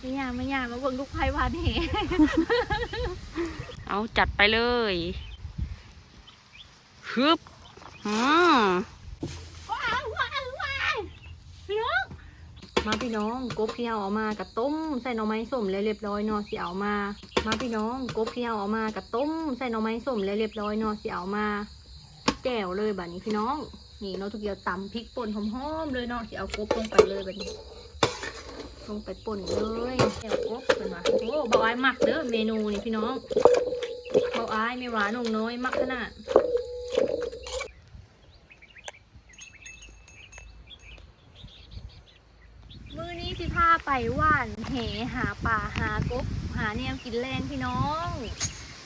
ไม่ยากไม่ยากมาเบิ่งลูกไผ่วานแหเอาจัดไปเลยฮึบอืมว้าวว้าวว้าวพี่น้องมาพี่น้องกบที่เอาออกมากระต้มใส่หน่อไม้ส้มแล้วเรียบร้อยเนาะสิเอามา มาพี่น้องกบที่เอาออกมากระต้มใส่หน่อไม้ส้มแล้วเรียบร้อยเนาะสิเอามาแจ่วเลยแบบนี้พี่น้อง นี่เนาะทุกเดียวตำพริกป่นหอมๆเลยเนาะสิเอากบลงไปเลยแบบนี้ ลงไปป่นเลยแจ่วกบเป็นว่าโอ้เบาอายมักเด้อเมนูนี่พี่น้องเบาอายไม่หวานนงน้อยมักขนาดมือนี้สิพาไปว่านแหหาป่าหากบหาแนวกินแรงพี่น้อง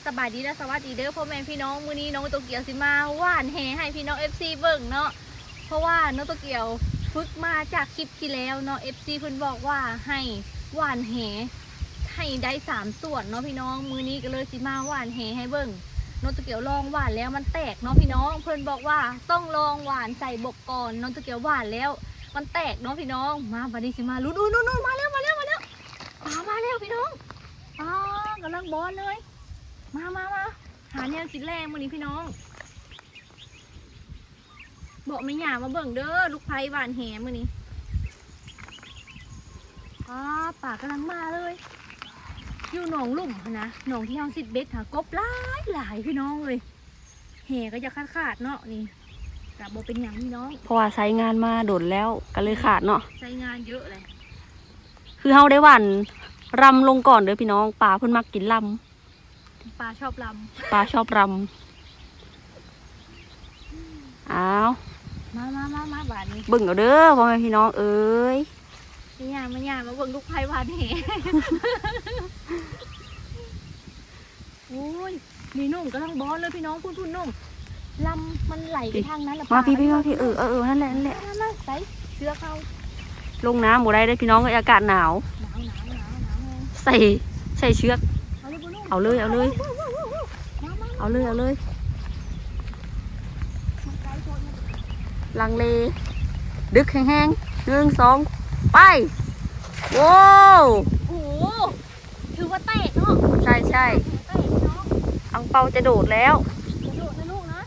สบายดีและสวัสดีเด้อพ่อแม่พี่น้องมือนี้น้องโตเกียวสิมาว่านแหให้พี่น้อง FC เบิ่งเนาะเพราะว่าน้องโตเกียว ฝึกมาจากคลิปที่แล้วเนาะ FC เพิ่นบอกว่าให้ว่านแหให้ได้สามส่วนเนาะพี่น้องมือนี้ก็เลยสิมาว่านแหให้เบิ่งน้องโตเกียวลองหวานแล้วมันแตกเนาะพี่น้อง เพิ่นบอกว่าต้องลองหวานใส่บกก่อนน้องโตเกียวหวานแล้ว มันแตกเนาะพี่น้อง มาวันนี้สิมาลุ้นอุ้ยนู่นนู่นมาแล้วมาแล้วมาแล้วมามาแล้วพี่น้องอ่ากำลังบอลเลย มามามาหาแนวกิแรงวันนี้พี่น้อง บอกไม่หยามาเบิ่งเด้อลูกไผ่หวานแหมือนี้อ่าป่ากำลังมาเลย อยู่หนองลุ่มหั้นนะหนองที่เฮาสิดเบ็ดหากบหลายหลายพี่น้องเลยแห่ก็จะขาดขาดๆเนาะนี่กับโบเป็นหยังพี่น้องเพราะว่าใช้งานมาโดดแล้วก็เลยขาดเนาะ ใช้งานเยอะเลย คือเฮาได้หวันรำลงก่อนเด้อพี่น้องปลาเพิ่นมักกินลปลาชอบลำปลาชอบรำอ้าวำ มามามามาบานนี้เบิ่งเอาเด้อพ่อแม่พี่น้องเอ้ยไม่ยากไม่ยากมาเบิ่งลูกไผ่บานแหโอ้ยมีนุ่มกำลังบอลเลยพี่น้องพุ่นพุ่นนุ่มลำมันไหลไปทางนั้นละมาพี่พี่มาพี่เออเออเออนั่นแหละนั่นแหละมามาใส่เสื้อเข้าลงน้ำบ่ได้เด้อพี่น้องเอ้ยอากาศหนาวหนาวหนาวหนาวหนาวเลยใส่ใส่เชือกเอาเลยพุ่นนุ่มเอาเลยเอาเลยมามาเอาเลยเอาเลย มาไกลโพดมา ลังเล ดึกแห้งๆหนึ่งสองไป โว้วโอ้โหถือว่าแตกเนาะใช่ใช่แตกพี่น้องอังเปาจะโดดแล้วกระโดดนะลูกนะ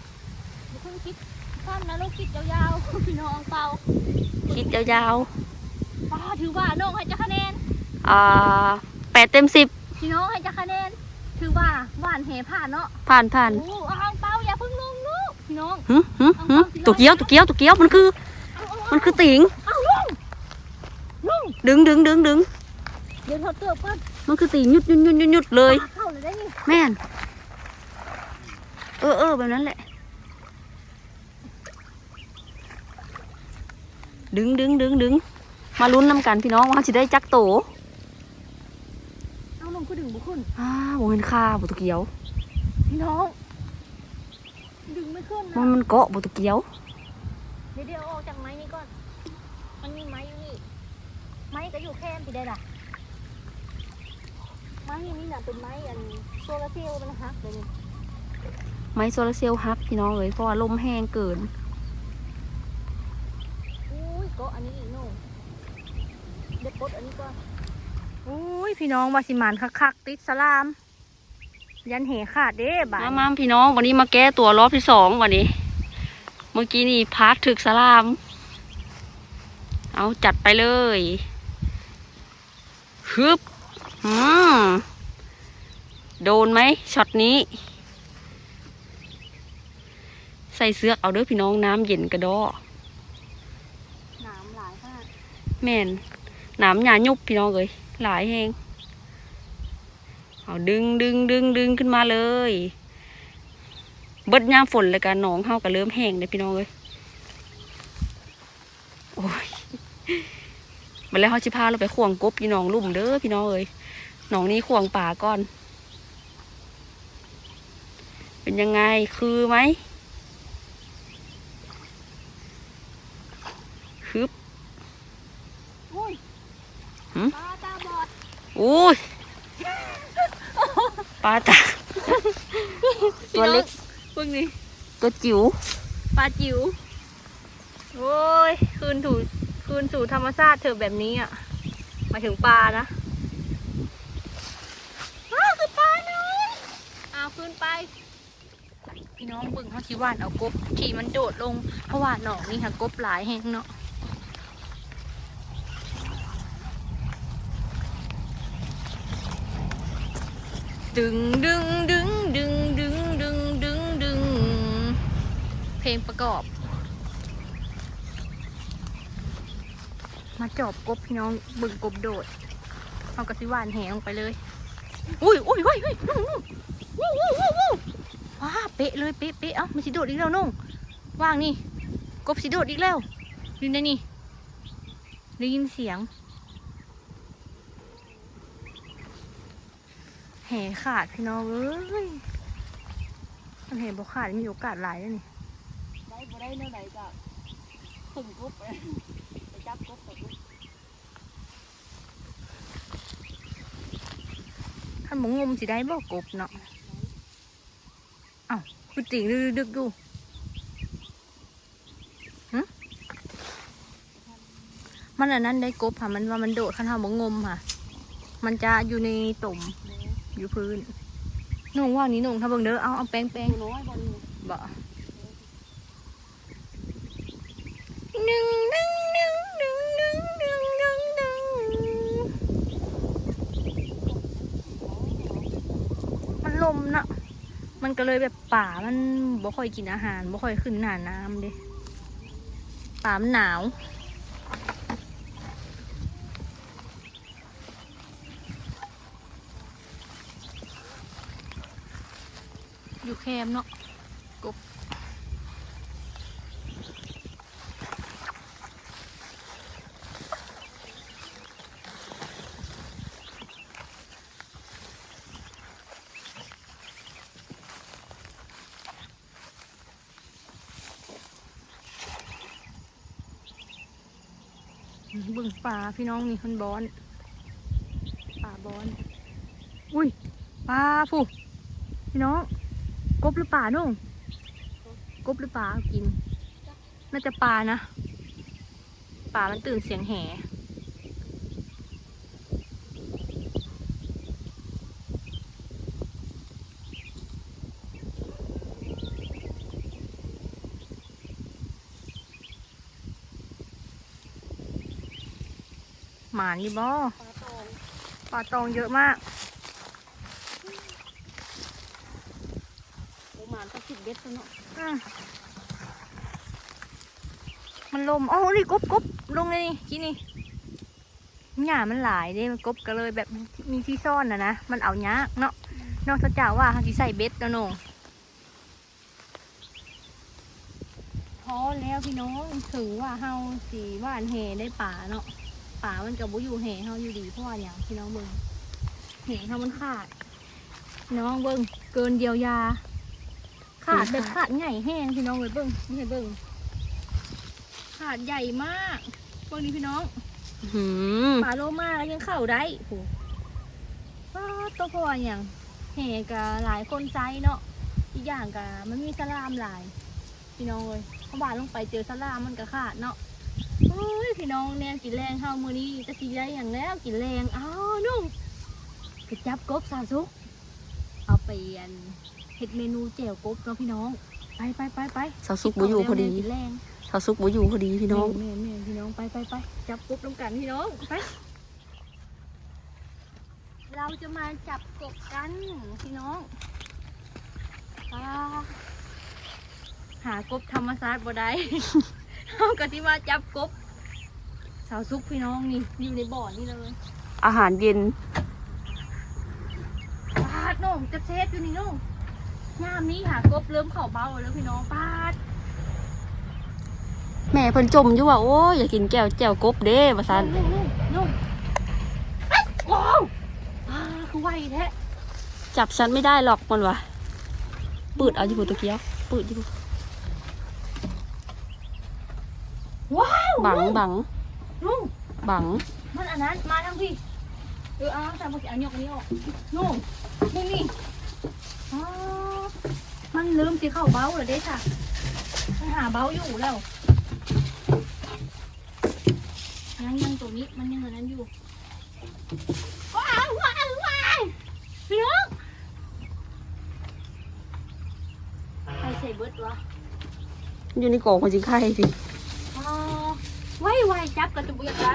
อย่าเพิ่งคิดสั้นนะลูกคิดยาวๆพี่น้องเปล่าคิดยาวป้าถือว่าน้องให้จะคะแนนๆอ่าแปดเต็มสิบพี่น้องให้จะคะแนนถือว่าหวานแหผ่านเนาะผ่านผ่านโอ้เอาอังเปา พี่น้องหึหึหึตัวเกี้ยวตัวเกี้ยวตัวเกี้ยวมันคือเอาเอาเอามันคือติงเอาลุงลุงดึงดึงดึงดึงเดี๋ยวเขาเติบก่อนมันคือติงหยุดหยุดหยุดหยุดหยุดเลยปลาเข้าเลยได้นี่แม่นเออเออแบบนั้นแหละ ดึงดึงดึงดึงมาลุ้นนำกันพี่น้องว่าจะได้จักโตเอาลงคือดึงบุขึ้นอ้าวโมเห็นคาบุตวเกียว พี่น้องดึงไม่ ขึ้นมันนะมันเกาะบุตวเกียว เดี๋ยวเดี๋ยวเอาออกจากไม้นี้ก่อน มันมีไม้อยู่นี่ ไม้ก็อยู่แค่ไปได้ล่ะ ไม้นี่น่ะเป็นไม้อันโซลาร์เซลล์มันหักเลยนี่ไม้โซลาร์เซลล์ฮักพี่น้องเลยเพราะว่าลมแห้งเกินอุ้ยก็อันนี้อีกโน่เด็ดปลดอันนี้ก่อนอุ้ยพี่น้องวาสิมานคักๆติดสลาม ยันเหขาดเด้บ่ามามาพี่น้องวันนี้มาแก้ตัวรอบที่สองวันนี้ เมื่อกี้นี่พาร์ทถึกสลาม เอาจัดไปเลยฮึบอืมโดนไหมช็อตนี้ ใส่เสื้อกเอาเด้อพี่น้องน้ำเย็นกระดอน้ำหลายค่ะแม่นน้ำหยายุบพี่น้องเลยหลายแหง เอาดึงดึงดึงดึงขึ้นมาเลย เบิดยามฝนเลยกันหนองเฮาก็เริ่มแห้งเลยพี่น้องเลยโอ้ยมาแล้วเขาชิพาเราไปข่วงกบพี่น้องลุ่มเด้อพี่น้องเอ้ยหนองนี้ข่วงป่าก่อน เป็นยังไงคือไหมฮึบอุ้ยหืมปลาตาบอดอุ้ย ปลาตา ตัวเล็ก พวกนี้ตัวจิ๋วปลาจิ๋วโอ้ยคืนถูคืนสู่ธรรมชาติเธอแบบนี้อะมาถึงปลานะอ้คือปลาเนยเอาคืนไป พี่น้องบึงเขาคิดว่านเอากบที่มันโดดลงเพราะว่าหนองนี่ค่ะกบหลายแห้งเนาะ ดึงดึงดึงดึงดึงดึงดึงดึงเพลงประกอบ มาจอบกบพี่น้องบิ่งกบโดดเอากระสิหวานแหลงไปเลย อุ้ยอุ้ยอุ้ยอุ้ยนุ่งนุ่งวู้วู้วู้วู้ว้าเป๊ะเลยเป๊ะเป๊ะเอ้ามันสิโดดอีกแล้วนุ่งว่างนี่กบสิโดดอีกแล้วดูนะนี่ได้ยินเสียง แห่ขาดพี่น้องเอ้ยมันแห่บ่ขาดมีโอกาสหลายแล้วนี่ได้บ่ได้เนื้อไหนก็ขึ้นกบไปไปจับกบไปกบท่านบ่งมสิได้บ่กบเนาะเอ้าคือติ่งดึกๆดูหึมันอันนั้นได้กบค่ะ มันว่ามันโดดขั้นเฮาบ่งมค่ะ มันจะอยู่ในตุ่ม อยู่พื้นนุ่งว่างนี้นุ่งถ้าเบิ่งเด้อเอาเอาแป้งแป้งตัวน้อยบนบ่หนึ่งหนึ่งหนึ่งหนึ่งหนึ่งหนึ่งหนึ่งหนึ่งมันลมเนาะมันก็เลยแบบป่ามันบ่ค่อยกินอาหารบ่ค่อยขึ้นหน้าน้ำเด้ป่ามันหนาว อยู่แคมเนาะกบเบิ่งป่าพี่น้องนี่คนบอนป่าบอน อุ้ยปลาผู้พี่น้อง หรือปลานุ่งกบหรือปลากิน น่าจะปลานะปลามันตื่นเสียงแห่หมานอยู่บ่ปลาตองปลาตองเยอะมาก ประมาณสั กสิบเบ็ดตัวเนาะอืมมันลมอ๋อนี่กบกบลงเลยนี่กินนี่หญ้ามันหลายเด้มันกบก็เลยแบบมีที่ซ่อนนะนะ มันเอายากเนาะนอกจากว่าเขาสิใส่เบ็ดแล้วน้องพอแล้วพี่น้องถึงว่าเฮาสีว่านแหได้ป่าเนาะป่ามันกับบุอยู่แหเฮาอยู่ดีเพราะว่าอย่างพี่น้องเบิ่งแหเฮามันขาด น้องเบิ่งเกินเดียวยาาดแบบขาดใหญ่แห้งพี่น้องเลยเบิ่งนี่ให้เบิ่งขาดใหญ่มากเบิ่งนี่พี่น้องหืมปลาโลมาแล้วยังเข้าได้โหว้าตัวพออย่างแห่กับหลายคนไซส์เนาะอีกอย่างกับมันมีสลามหลาย พี่น้องเลยเขาบาดลงไปเจอสลามมันก็ขาดเนาะโอ้ยพี่น้องแนวกินแรงเข้ามือนี้จะสีได้อย่างแล้วกินแรงอ้าวนุ่มกระจับกบสาซุกเอาไปอัน เฮ็ดเมนูแจ่วกบเนาะพี่น้อง ไปไปไปไปสาวซุกบ่อยู่พอดีเาแล้วแนวกินแรงสาวซุกบ่อยู่พอดีพี่น้องแม่แม่พี่น้องไปไปไปจับกบลงกันพี่น้องไปเราจะมาจับกบกันพี่น้องปาหากบธรรมชาติบ่ได้เอากะที่มาจับกบสาวซุกพี่น้องนี่อยู่ในบ่อนี่เลยอาหารเย็นปาดน้องจะเซฟอยู่นี่น้อง ยามนี้หากบเริ่มเข่าเบาแล้วพี่น้องปาดแม่เพิ่นจมอยู่ว่าโอ้ยอยากกินแก้วแจ่วกบเด้ว่าซั่นนุ่งนุ่งนุ่งว้าวปาดคือไวแท้จับฉันไม่ได้หรอกมันวะปืดเอาอยู่ตะเกียบปืดอยู่ว้าวบังบังนุ่งบังมันอันนั้นมาทั้งพี่เออเอาแต่พอสิเอาหยกอันนี้ออกนุ่งนี่นี่อ๋อ มันลืมสิเข้าเบ้าเหรอเด้ค่ะมันหาเบ้าอยู่แล้ว ยังยังตรงนี้มันยังเหมือนนั้นอยู่ว้าวว้าวว้าวพี่น้องเบิดวะอยู่ในกล่องของจิงไข่สิอ๋อไว้ไว้จับกระจุกอยากได้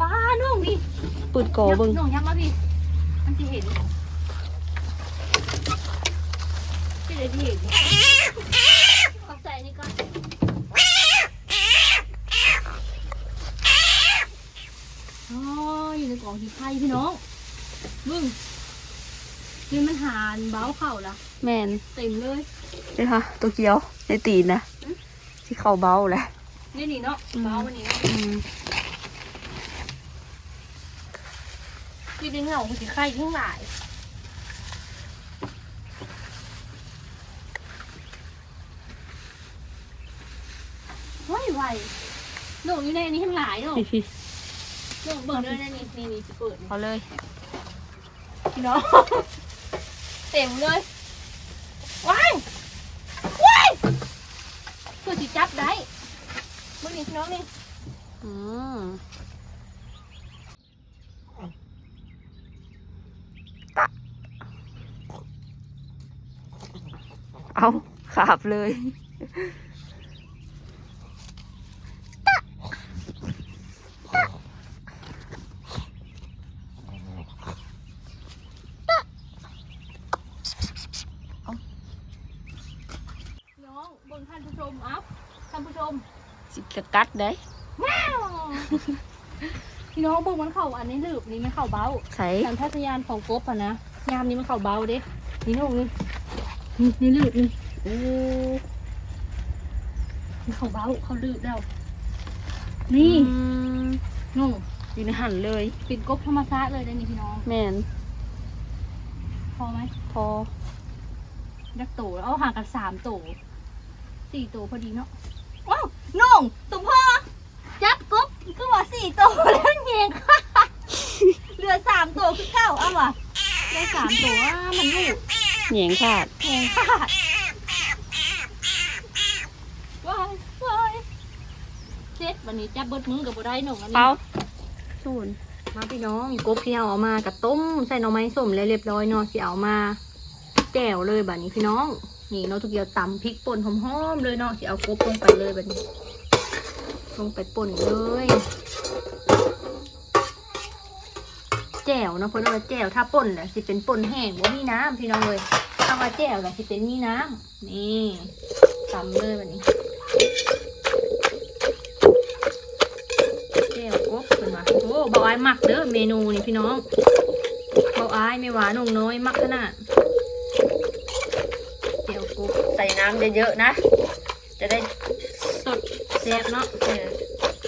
ป้าน้องพี่เปิดกล่องเบิ่งน้องยับมาพี่ มันจะเห็น ที่ไหนที่เห็นเอาใส่นี่ก่อนอ๋ออยู่ในกล่องที่ไข่พี่น้องมึงนี่มันหานเบ้าเข่าละแมนเต็มเลยนี่ค่ะตัวเกียวในตีนนะอืมที่เข่าเบาแหละนี่นี่เนาะเบ้าวันนี้เนาะอืมที่ดึงเหงาคือไข่ทั้งหลาย ไว้ไว้หนูอยู่ในนี้ทั้งหลายหนูพี่พี่หนูเบิกด้วยนะนี่นี่นี่จะเปิดเอาเลย พี่น้องเต็มเลยว้ายว้ายคือสิจับได้เมื่อนี้พี่น้องนี่อืมตะเอาขาบเลย พี่น้องเบิ่งท่านผู้ชมอัพท่านผู้ชม สิ กระกัดได้พี่น้องเบิ่งมันเข่าอันนี้ลืบนี่มันเข่าเบ้าใส่สันทัศยานของกบอะนะยามนี้มันเข่าเบ้าเด้นี่น้องนี่นี่นี่ลืบนี่โอ้มันเข่าเบ้าเขาลืบแล้ว นี่อืมน้องอยู่ในหั่นเลยปิดกบธรรมชาติเลยได้นี่พี่น้องแมนพอไหมพอดักโตเอาห่างกันสามโตสี่โตพอดีเนาะว้าว น้องตุ้มพ่อจับกบก็ว่าสี่โตแล้วเงี้ยค่ะเหลือสามโตคือเก้าเอาว่ะเหลือสามโตอะมันลูกเหนียงขาดแหงขาดว้ายว้ายเซ็ตวันนี้จับเบิดมือกับบ่ได้หนุ่มอันนี้เปาศูนย์มาพี่น้องกบที่เอาออกมากับต้มใส่หน่อไม้ส้มแล้วเรียบร้อยเนาะสิเอามาแจ่วเลยบัดนี้พี่น้อง นี่เนาะทุกเกียวตำพริกป่นหอมๆเลยเนาะสิเอากบลงไปเลยแบัดนี้ลงไปป่นเลยแจ่วเนาะเพิ่นเอาว่าแจ่วถ้าป่นแหละสิเป็นป่นแห้งบ่ามีน้ำพี่น้องเลยถ้าว่าแจ่วแหละสิเป็นมีน้ำนี่ตำเลยแบัดนี้แก้วกบเป็นว่าโอ้เบาอายมักเด้อเมนูนี่พี่น้องเบาอายไม่หวานนงน้อยมักขนาด ใส่น้ำเยอะๆนะ จะได้สดแซ่บเนาะเออ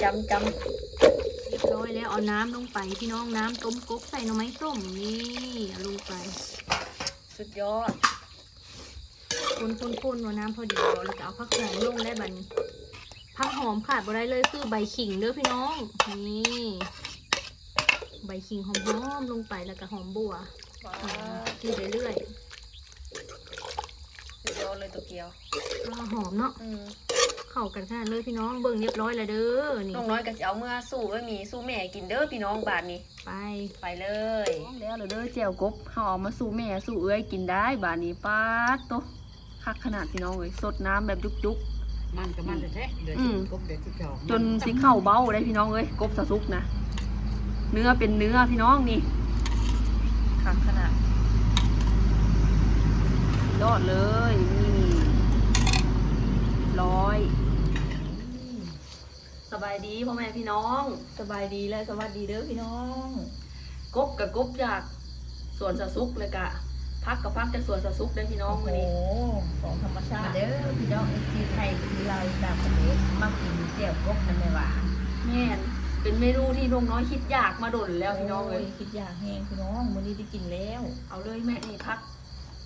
จำจำเรียบร้อยแล้วเอาน้ำลงไปพี่น้องน้ำต้มกบใส่หน่อไม้ส้มนี่เอาลงไปสุดยอดคนคนคนว่าน้ำพอดีแล้วก็เอาผักหอมลงได้บัดนี้ผักหอมขาดบ่ได้เลยคือใบขิงเด้อพี่น้องนี่ใบขิงหอมๆลงไปแล้วก็หอมบัวที่เรื่อยสุดยอด เลยตัวเกียวๆอ่าหอมเนาะอืมเข้ากันขนาดเลยพี่น้องเบิ่งเรียบร้อยแล้วเด้อนี่น้องน้อยก็จะเอาเมื่อสู้เอ้ยมีสู้แม่กินเด้อพี่น้องบาทนี้ไปไปเลยแล้วเด้อเจียวกบเฮาเอามาสู้แม่สู้เอ้ยกินได้บาทนี้ป้าดโตะคักขนาดพี่น้องเอ้ยสดน้ำแบบจุกมันก็มันแท้ๆเดือดอืที่มกบเดือดที่เก่าๆจนสิเข้าเบ้าได้พี่น้องเอ้ยกบสะซุกนะ เนื้อเป็นเนื้อพี่น้องนี่คักขนาด ยอดเลยนี่ร้อย สบายดีพ่อแม่พี่น้อง สบายดีและสวัสดีเด้อพี่น้อง กบกับกบจากสวนสะซุกเลยกะพักกับพักจากสวนสะซุกได้อพี่น้องวันนี้ของธรรมชามาติเด้อพี่น้องที่ไทยที่เราต่างประเทศมากินเจียวกบนั่นไม่หวานแม่นเป็นเมนูที่น้องน้อยคิดอยากมาดนแล้วพี่น้องเลย โคิดอยากแห้งพี่น้องมื้อนี้ได้กินแล้ว เอาเลยแม่นี่พัก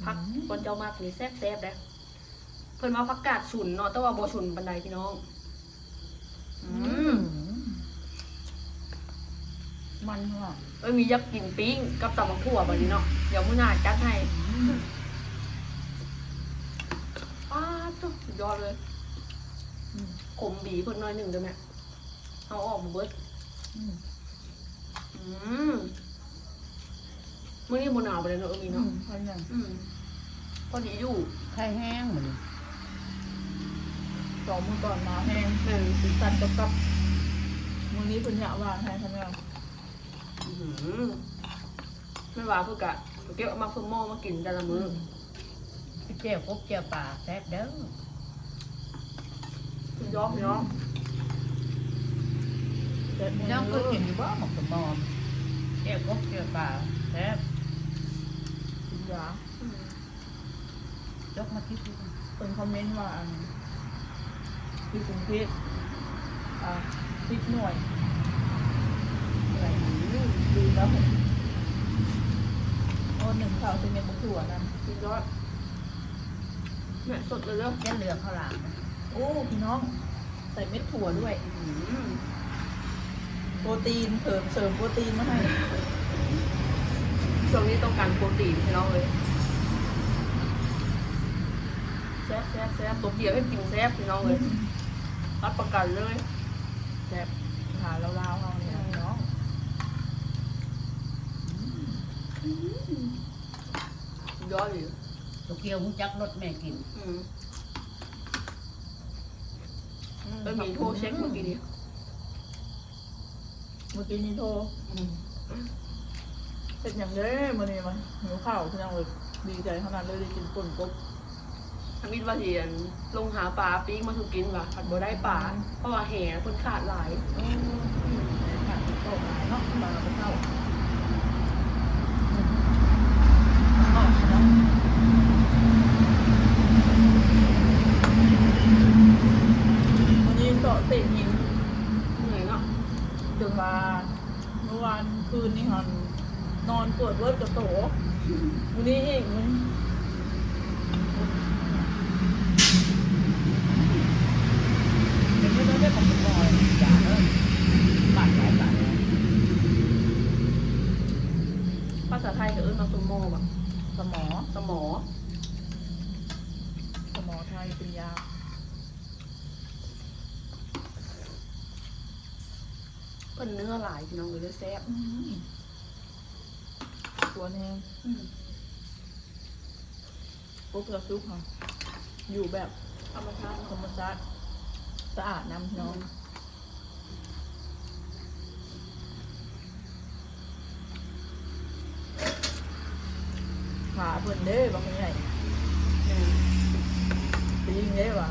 พักอืมบนเจ้ามากนี่แซ่บแซ่บๆเลยเพิ่นมาพักกาดฉุนเนาะแต่ว่าบ่ฉุนบันไดพี่น้อง อืมมันว่ะเอ้ยมียักษ์กินปิ้งกับตำบักถั่วแบบนี้เนาะเดี๋ยวมื้อหน้าจัดให้ป้าดตุ๊สุดยอดเลยอืมขมบีเพิ่นหน้อยหนึ่งเด้อแม่เอาออกมาเบิดอืมอื มมื้อนี้บ่หนาวไปเลยเนาะเออมีอืเนาะมอันนั้นอืมพอดีอยู่ไข่แห้งเหมือนสองมือก่อนมาแห้งแม่นติดตันกับกับมือนี้คุณอยากวางแทนทำไงอื้อหือไม่ว่าเพื่อกะเก็บเอามาเพิ่มหม้อมากินแต่ละมื้อเจียวกบเจียวปลาแซ่บเด้อคุณย้อมพี่น้องเด็ดน้องเคยกินอยู่บ่หมกสมอมเจียวกบเจียวปลาแซ่บกิน ยายกมาคิดดูเป็นคอมเมนต์ว่าอันที่กรุงเทพอ่าพิษหน่วยอะไรดีแล้วโอ้หนึ่งข่าวเป็นเมนูถั่วนั่นคุณยอดแม่สดเลยเด้อเจ้าเรือข้าวหลามโอ้พี่น้อง ใส่เม็ดถั่วด้วยอื้อหือโปรตีนเสริมเสริมโปรตีนมาให้ ช่วงนี้ต้องการโปรตีนพี่น้องเลยแซ่บแซ่บแซ่บตัวเกียวให้กินแซ่บพี่น้องเลยรับประกันเลยแซ่บหาเราๆเอาเนี่ยพี่น้องยอดอยู่ตัวเกียวหูจักรสแม่กินอืมเออมีโทรเช็คเมื่อกี้นี้เมื่อกี้นี่โทร เป็นอย่างเด้มื่อนี้มันหิวข้าวพี่น้องเลยดีใจขนาดเลยได้กินป่นกบทำมิตรว่าเทียนลงหาปลาปิ้งมาถูกกินว่ะผัดบ่ได้ปลาเพราะว่าแห่คนขาดหลายโอ้ยขาดโตหลายเนาะมาไปเข้าออกเนาะวันนี้เกาะเตะหิน เหนื่อยเนาะ จนมาเมื่อวานคืนนี่หันนอนปวดเวิร์ดกับโตวันนี้อีกมัน เป็นเรื่องได้ของสมอมอย่าเด้อบาดหลายบาดเลย ภาษาไทยก็เอิ้นมาสมโมบ่ะ สมอ สมอ สมอไทยเป็นยา เพิ่นเนื้อหลายพี่น้องเลยแซ่บตัวแห้งปุ๊บกระซุกค่ะ อยู่แบบธรรมชาติธรรมชาติสะอาดน้ำพี่น้องขาเพิ่นเด้บางคนใหญ่อืมไปยิงเด้ว่ะ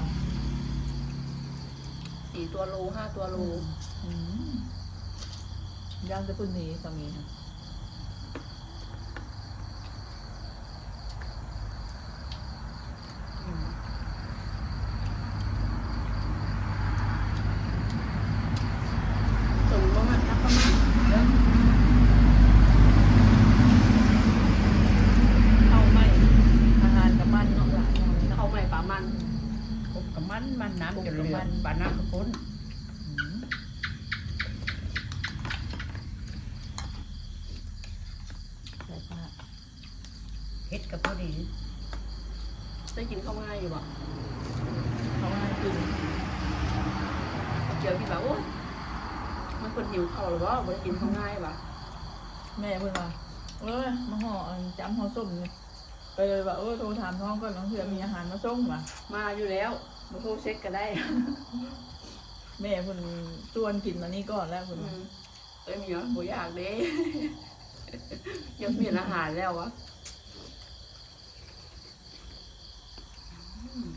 สี่ตัวโลห้าตัวโลอืม ย่างจะพุ่นนี้สามีค่ะ อืมถึงประมาณนักประมาณ เข้าไม่อาหารกับมันเนาะหลายอย่างเลยเนาะ เอาใหม่ปลามัน กบกับมันมันน้ำจะเรือปลาน้ำกระปุ้น อืมใส่ผ้า เฮ็ดกับพอดี ได้กินข้าวง่ายอยู่บ่ เขาให้กิน เกี่ยวกินแบบโอ้ยมันคนหิวข้าวห รือว่าบ่ได้กินข้าวง่ายบ่ะแม่เพิ่นว่าเอ้ยมาห่ออันจำห่อส้มนี่ไปเลยว่าเออโทรถามท้องก่อนน้องเพื่อมีอาหารมาส่งว่ะมาอยู่แล้วมาโทรเช็คก็ได้ แม่เพิ่นชวนกินมานี่ก่อนแล้วเพิ่นอืว่ามเอ้ยมีเหรอบ่อยากเด้ยังเปลี่ยนอาหารแล้ววะอืม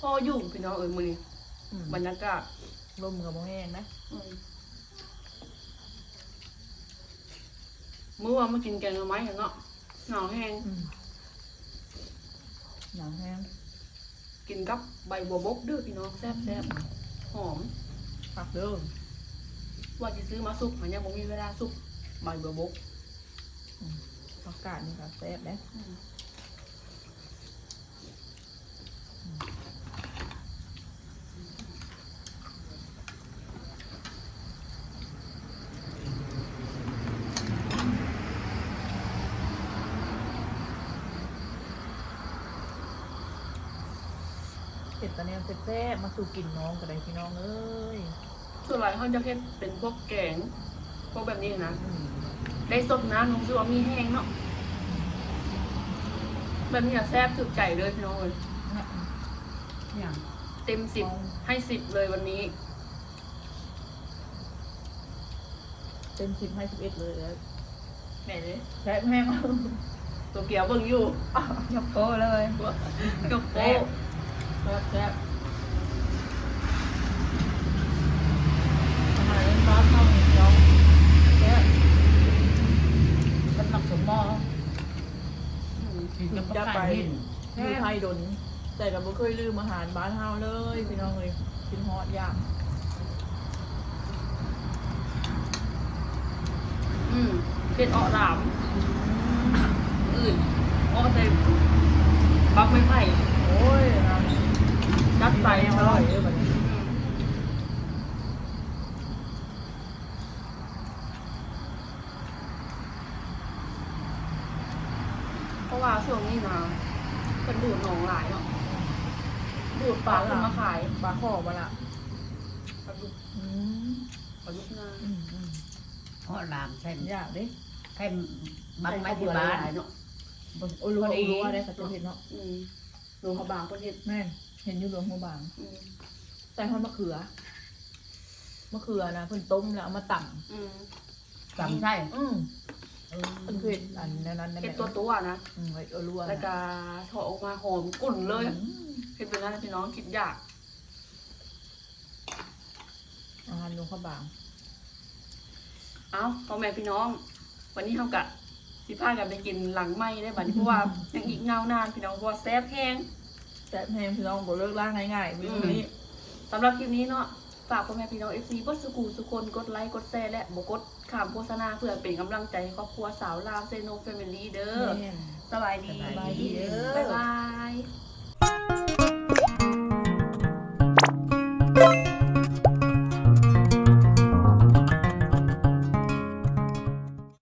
พออยู่พี่น้องเอ้ยมื้อนี้อืมบรรยากาศลมกับบ่แห้งนะ มมื้อว่ามากินแกงหน่อไม้เนาะหนาวแห้งอืมหนาวแห้งกินกับใบบัวบกเด้อพี่น้องแซ่บแซ่บหอมผักเด้อว่าจะซื้อมาซุปมันยังบ่มีเวลาซุปใบบัวบก ผักกาดนี่ก็แซ่บนะเห็ดตะ เนียมแซ่บๆมาสู่กินน้องก็ได้พี่น้องเอ้ยส่วนใหญ่เขาจะเฮ็ดเป็นพวกแกง พวกแบบนี้นะ อืมได้สดน้ำนุ่มซัวามีแห้งเนาะแบบนี้อะแซ่บถึกใจเลยพี่น้องเลยนะอย่างเต็มสิบให้สิบเลยวันนี้ เต็มสิบให้สิบเอ็ดเลยแล้วแม่เลยแซ่บแห้งตัวเกียวเบิ่งอยู่ ยกโป้เลยยกโป๊ แซ่บแซ่บอาหารร้านเท่านี้น้องแซ่บกันหนักสมหมอกินกับจะข้าวไปหินอยู่ไทยดน แต่ก็บ่เคยลืมอาหารบ้านเฮาเลยพี่น้องเลยกินฮอดยากอืมเป็นออหลามอื่นออใส่บักไม่ไผ่โอ้ยนะจั ดใส่ออร่ร่ออยยเลยแบบนี้เพราะว่าช่วงนี้นะเป็นดูดหนองหลายเนาะดูดปลาขึ้นมาขายปลาขอมาละปลาดุกอืมปลาดุกนาอืมอืมเพราะลามใช่ยากดิใช่บังไม้ที่บ้านหลายเนาะโอ้รู้ว่ารู้ว่าได้สัจเห็นเนาะอืมหลวงพระบางประเทศแม่น เห็นอยู่หลวงหัวบาง อืมแต่ทอดมะเขือ มะเขือนะเพิ่นต้มแล้วเอามาตั่งอืมสั่งใช่อืมเออเพิ่นคือเห็ดอันนั้นนั้นเป็นตัวตัวๆนะ อืมไอ้เออรัวแล้วก็ถอดออกมาหอมกลุ่นเลยอืมเห็นเป็นนั้นพี่น้องคิดยากอาหารหลวงหัวบาง เอ้าพ่อแม่พี่น้อง วันนี้เท่ากับสิพากันไปกินหลังไหม้ได้บัดนี้เพราะว่ายังอีกเงานานพี่น้องเพราะว่าแซ่บแห้ง แต่แพงพี่น้องบ่เลิกล่างง่ายๆวิธีนี้สำหรับคลิปนี้เนาะฝากพ่อแม่พี่น้อง FC บดสุกูสุคนกดไลค์กดแชร์และบกดข่ามโฆษณาเพื่อเป็นกำลังใจให้ครอบครัวสาวลาวเซโนแฟมิลี่เด้อแม่นสบายดีสบายดีเด้อบ๊ายบาย